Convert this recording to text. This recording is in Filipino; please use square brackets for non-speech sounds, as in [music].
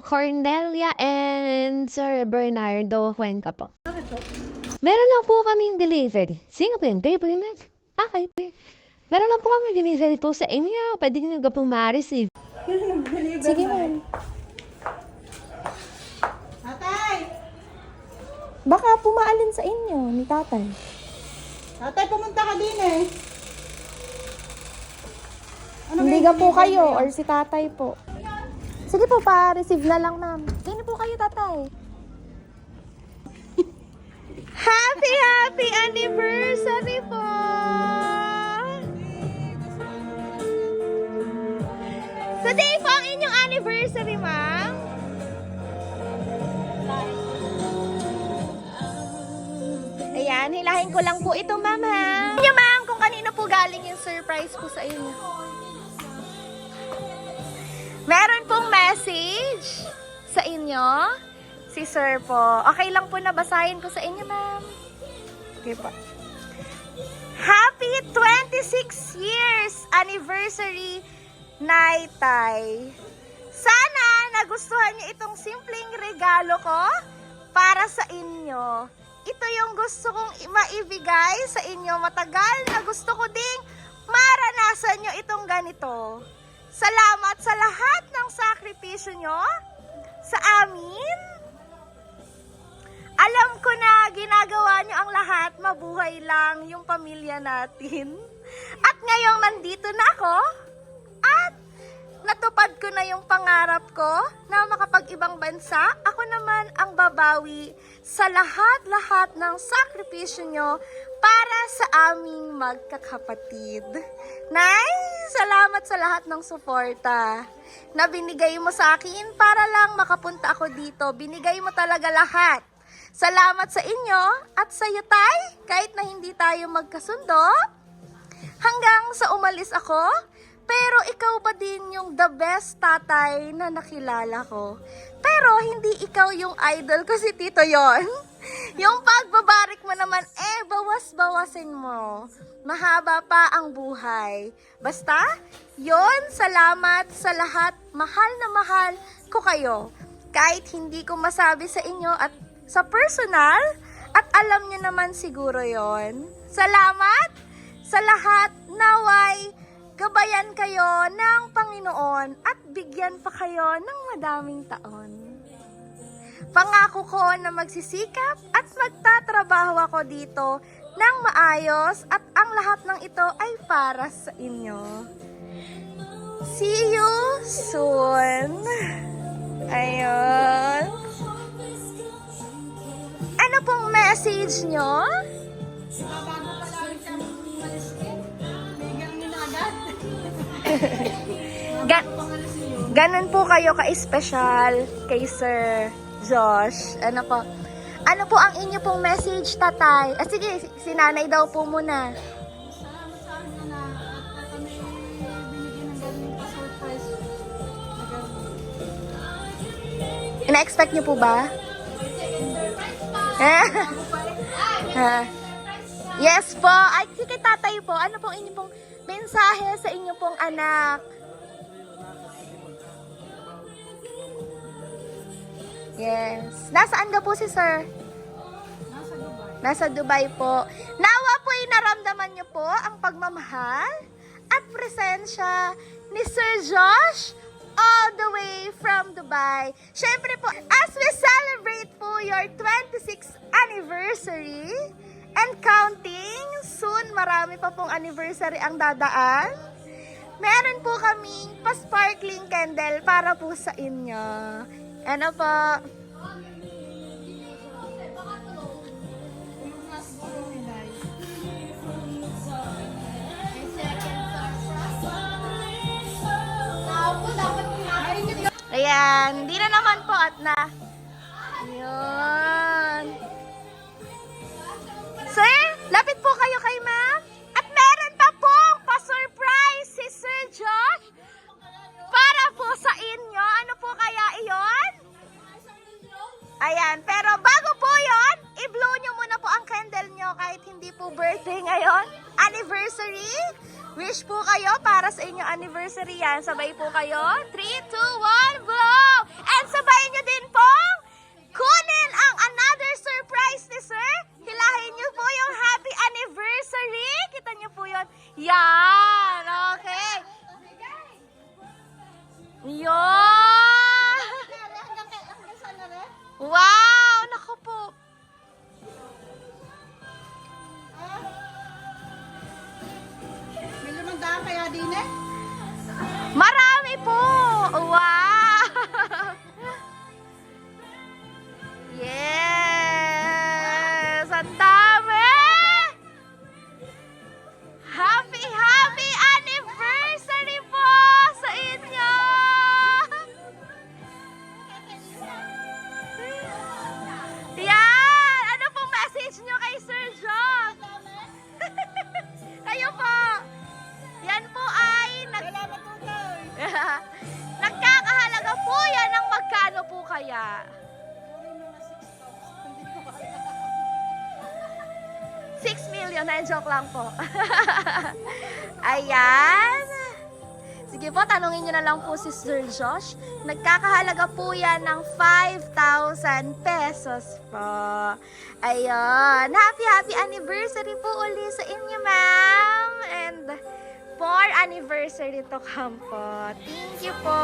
Cornelia and Sir Bernardo Cuenca po. Meron lang po kaming delivery. Sino po yun? Kayo po yun. Meron lang po kami delivery po sa inyo. Pwede nyo na po ma-receive. Sige, ma'am. Tatay! Baka pumaalin sa inyo ni tatay. Tatay, pumunta ka din eh. Ano Hindi ka po kayo or si tatay po. Sige po, pa-receive na lang, ma'am. Sino po kayo, tatay? [laughs] happy, happy anniversary po! Today po ang inyong anniversary, ma'am. Ayan, hilahin ko lang po ito, ma'am, ha? Inyo, ma'am, kung kanino po galing yung surprise po sa inyo. Meron pong message sa inyo. Si sir po. Okay lang po na basahin ko sa inyo, ma'am. Okay po. Happy 26 years anniversary, Naitay. Sana nagustuhan niyo itong simpleng regalo ko para sa inyo. Ito yung gusto kong maibigay sa inyo. Matagal na gusto ko ding maranasan nyo itong ganito. Salamat sa lahat ng sakripisyo nyo sa amin. Alam ko na ginagawa nyo ang lahat, mabuhay lang yung pamilya natin. At ngayong nandito na ako, at natupad ko na yung pangarap ko na makapag-ibang bansa, ako naman ang babawi sa lahat-lahat ng sakripisyo nyo para sa aming magkakapatid. Nay, salamat sa lahat ng suporta na binigay mo sa akin para lang makapunta ako dito. Binigay mo talaga lahat. Salamat sa inyo at sa iyo, Tay, kahit na hindi tayo magkasundo. Hanggang sa umalis ako, pero ikaw pa din yung the best tatay na nakilala ko. Pero hindi ikaw yung idol ko si Tito yon. [laughs] Yung pagbabarik mo naman, eh, bawas-bawasin mo. Mahaba pa ang buhay. Basta, yon salamat sa lahat. Mahal na mahal ko kayo. Kahit hindi ko masabi sa inyo at sa personal, at alam nyo naman siguro yon. Salamat sa lahat naway gabayan kayo ng Panginoon at bigyan pa kayo ng madaming taon. Pangako ko na magsisikap at magtatrabaho ako dito ng maayos at ang lahat ng ito ay para sa inyo. See you soon. Ayun. Ano pong message nyo? [laughs] Ga- Ganon po kayo ka-special kay Sir Josh. Ano po? Ano po ang inyo pong message, tatay? Ah, sige, si- si nanay daw po muna. Salamat sa na at kami binigyan ng ganun pa-surprise. Na ganun. Ina-expect niyo po ba? [laughs] Yes po. Ay, sige tatay po. Ano pong inyo pong mensahe sa inyo pong anak? Yes. Nasaan ka po si sir? Nasa Dubai. Nasa Dubai po. Nawa po naramdaman niyo po ang pagmamahal at presensya ni Sir Josh all the way from Dubai. Siyempre po, as we celebrate po your 26th anniversary and counting, soon marami pa pong anniversary ang dadaan. Meron po kaming pa-sparkling candle para po sa inyo. Ano po? Ayan, hindi na naman po at na. Wish po kayo para sa inyong anniversary yan. Sabay po kayo. 3, 2, 1, Marah! 6 million, na joke lang po. [laughs] Ayan. Sige po, tanungin nyo na lang po si Sir Josh. Nagkakahalaga po yan ng 5,000 pesos po. Ayun. Happy, happy anniversary po uli sa inyo, ma'am. And for anniversary to come. Thank you po.